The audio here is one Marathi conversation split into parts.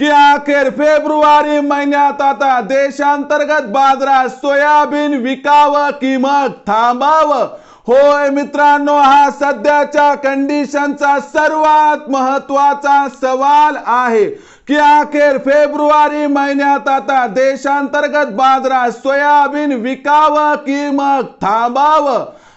की अखेर फेब्रुवारी महिन्यात आता देशांतर्गत बाजारात सोयाबीन विकावं की मग थांबावं? होय मित्रांनो हा सध्याच्या कंडिशनचा सर्वात महत्त्वाचा सवाल आहे की अखेर फेब्रुवारी महिन्यात आता देशांतर्गत बाजारात सोयाबीन विकावं की मग थांबावं?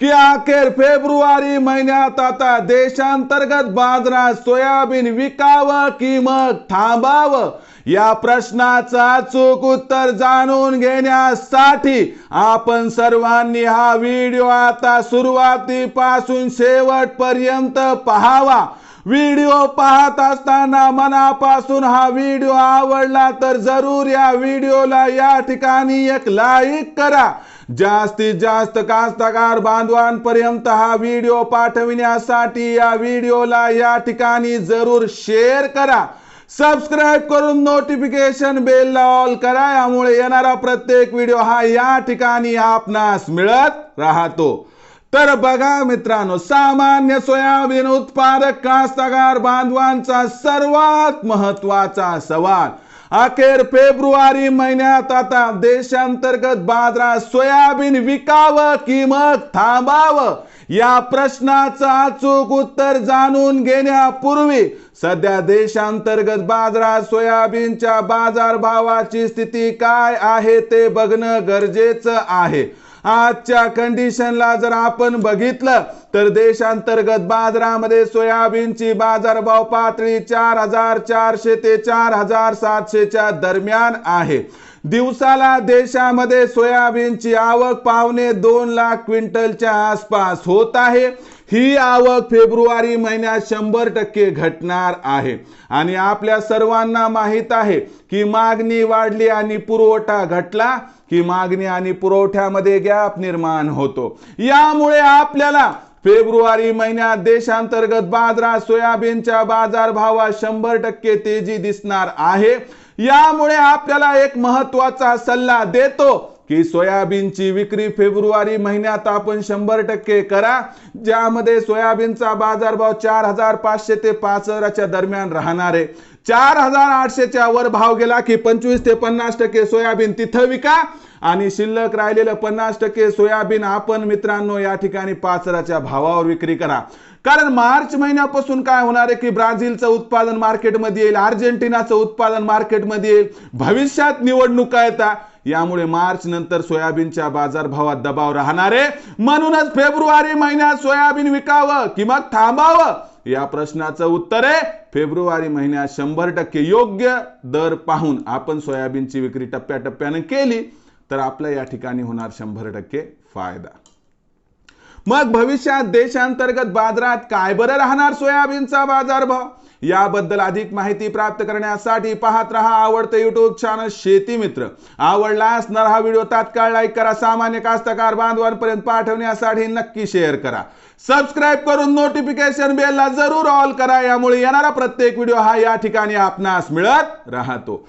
की अखेर फेब्रुवारी महिन्यात आता देशांतर्गत बाजारात सोयाबीन विकावं की मग थांबावं? या प्रश्नाचा अचूक उत्तर जाणून घेण्यासाठी आपण सर्वांनी हा व्हिडिओ आता सुरुवातीपासून शेवटपर्यंत पाहावा. व्हिडिओ पाहत असताना मनापासून हा व्हिडिओ आवडला तर जरूर या व्हिडिओला या ठिकाणी एक लाईक करा. जास्तीत जास्त कास्तकार बांधवांपर्यंत हा व्हिडिओ पाठविण्यासाठी या व्हिडिओला या ठिकाणी जरूर शेअर करा. सबस्क्राईब करून नोटिफिकेशन बेलला ऑल करा. यामुळे येणारा प्रत्येक व्हिडिओ हा या ठिकाणी आपणास मिळत राहतो. तर बघा मित्रांनो सामान्य सोयाबीन उत्पादक कास्तगार बांधवांचा सर्वात महत्त्वाचा सवाल. अखेर फेब्रुवारी महिन्यात आता देशांतर्गत बाजारात सोयाबीन विकावं की मग थांबावं? या प्रश्नाचं अचूक उत्तर जाणून घेण्यापूर्वी सध्या देशांतर्गत बाजारात सोयाबीनच्या बाजारभावाची स्थिती काय आहे ते बघणं गरजेचं आहे. आजच्या कंडिशनला जर आपण बघितलं तर देशांतर्गत बाजारामध्ये सोयाबीनची बाजारभाव पातळी चार हजार चारशे ते चार हजार सातशेच्या दरम्यान आहे. दिवसाला देशामध्ये सोयाबीनची आवक पावणे दोन लाख क्विंटलच्या आसपास होत आहे. ही आवक फेब्रुवारी महिन्यात शंभर टक्के घटणार आहे. आणि आपल्या सर्वांना माहीत आहे की मागणी वाढली आणि पुरवठा घटला की मागणी आणि पुरवठ्यामध्ये गॅप निर्माण होतो. यामुळे आपल्याला फेब्रुवारी महिन्यात देशांतर्गत बाजारात सोयाबीनच्या बाजारभावात शंभर टक्के तेजी दिसणार आहे. यामुळे आपल्याला एक महत्त्वाचा सल्ला देतो की सोयाबीनची विक्री फेब्रुवारी महिन्यात आपण शंभर टक्के करा ज्यामध्ये सोयाबीनचा बाजारभाव चार हजार पाचशे ते पाच हजाराच्या दरम्यान राहणार आहे. चार हजार आठशेच्या वर भाव गेला की पंचवीस ते पन्नास टक्के सोयाबीन तिथं विका आणि शिल्लक राहिलेलं पन्नास टक्के सोयाबीन आपण मित्रांनो या ठिकाणी पाच हजाराच्या भावावर विक्री करा. कारण मार्च महिन्यापासून काय होणार आहे की ब्राझीलचं उत्पादन मार्केटमध्ये येईल अर्जेंटिनाचं उत्पादन मार्केटमध्ये येईल. भविष्यात निवडणुका येतात. यामुळे मार्च नंतर सोयाबीनच्या बाजारभावात दबाव राहणार. आहे म्हणूनच फेब्रुवारी महिन्यात सोयाबीन विकावं किंवा मग थांबावं या प्रश्नाचं उत्तर आहे. फेब्रुवारी महिन्यात शंभर टक्के योग्य दर पाहून आपण सोयाबीनची विक्री टप्प्याटप्प्यानं केली तर आपल्या या ठिकाणी होणार शंभर टक्के फायदा. मग भविष्यात देशांतर्गत बाजारात काय बरं राहणार सोयाबीनचा बाजारभाव? याबद्दल अधिक माहिती प्राप्त करण्यासाठी पाहत रहा आवडतं युट्यूब चॅनल शेती मित्र. आवडला असणार हा व्हिडिओ तात्काळ लाईक करा. सामान्य कास्तकार बांधवांपर्यंत पाठवण्यासाठी नक्की शेअर करा. सबस्क्राईब करून नोटिफिकेशन बेलला जरूर ऑल करा. यामुळे येणारा प्रत्येक व्हिडिओ हा या ठिकाणी आपणास मिळत राहतो.